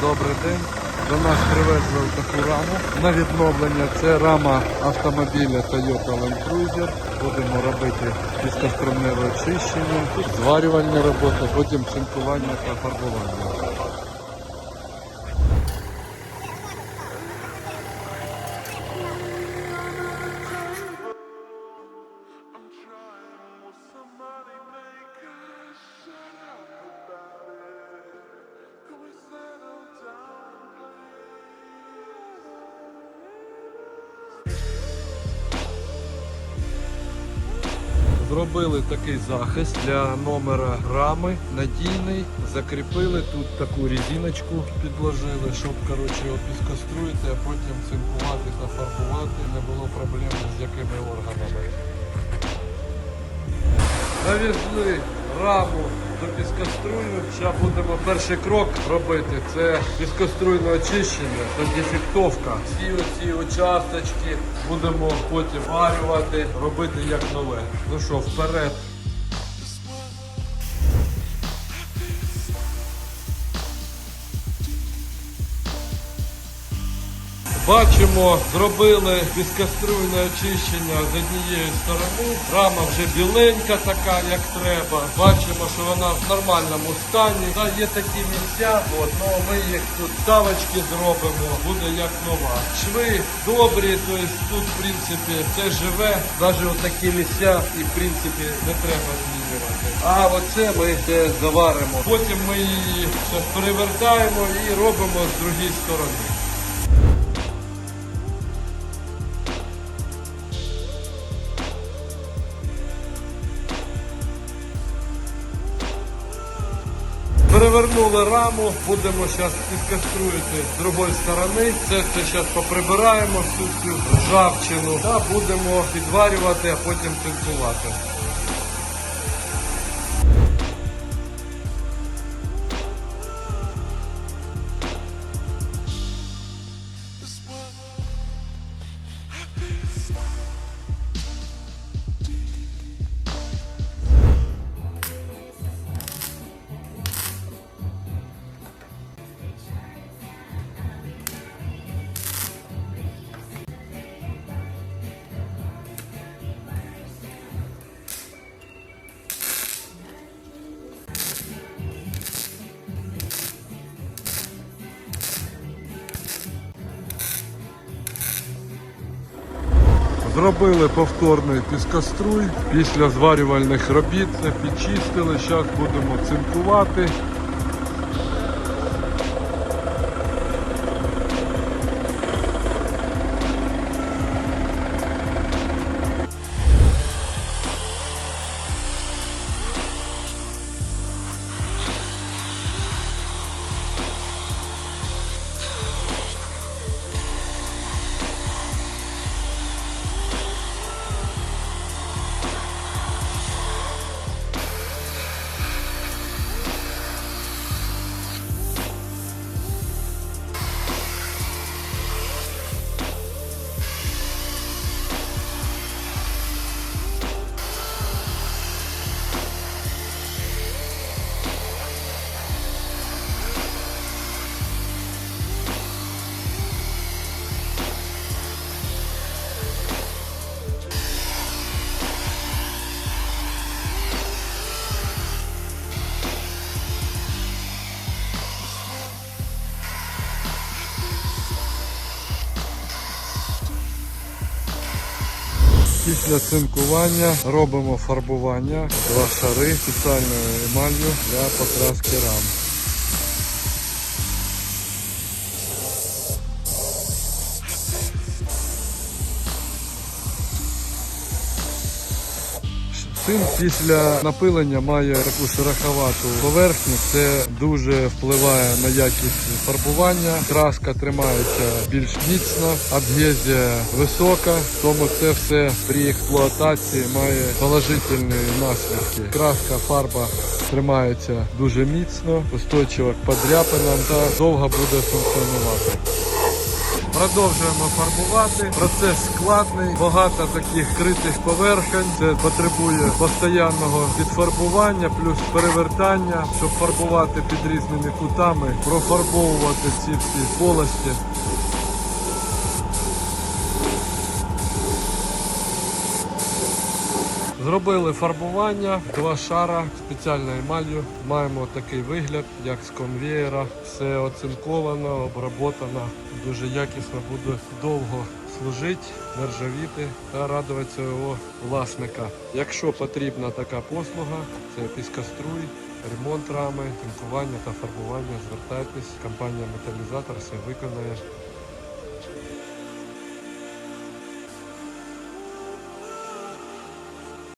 Добрий день. До нас привезли таку раму на відновлення. Це рама автомобіля Toyota Land Cruiser. Будемо робити піскостромневе очищення, зварювальні роботи, потім цинкування та фарбування. Зробили такий захист для номера рами, надійний. Закріпили тут таку резиночку, підложили, щоб коротше, його піскоструїти, а потім цинкувати та фарбувати. Не було проблем з якими органами. Завезли раму до піскострую. Зараз будемо перший крок робити. Це піскоструйне очищення та дефектовка. Всі оці участочки будемо потім варювати, робити як нове. Ну що, вперед. Бачимо, зробили піскоструйне очищення з однієї сторони. Рама вже біленька така, як треба. Бачимо, що вона в нормальному стані. Та є такі місця, от, ну, ми їх тут ставочки зробимо, буде як нова. Шви добрі, тобто тут в принципі все живе, навіть отакі місця і в принципі не треба змінювати. А оце ми заваримо. Потім ми її перевертаємо і робимо з другої сторони. Перевернули раму, будемо зараз підкаструїти з другої сторони. Це все зараз поприбираємо всю цю ржавчину та будемо підварювати, а потім цинкувати. Зробили повторний піскоструй. Після зварювальних робіт підчистили. Зараз будемо цинкувати. Після цинкування робимо фарбування, два шари спеціальною емаллю для покраски рам. Син після напилення має таку шероховату поверхню. Це дуже впливає на якість фарбування. Краска тримається більш міцно, адгезія висока, тому це все при експлуатації має положительні наслідки. Краска, фарба тримається дуже міцно, устойчива к подряпинам та довго буде функціонувати. Продовжуємо фарбувати. Процес складний, багато таких критих поверхень. Це потребує постоянного підфарбування, плюс перевертання, щоб фарбувати під різними кутами, профарбовувати ці всі полості. Зробили фарбування, два шара спеціальною емаллю. Маємо такий вигляд, як з конвеєра. Все оцинковано, оброботано. Дуже якісно буде довго служити, нержавіти та радувати свого власника. Якщо потрібна така послуга, це піскоструй, ремонт рами, тинкування та фарбування. Звертайтесь, компанія Металізатор все виконає.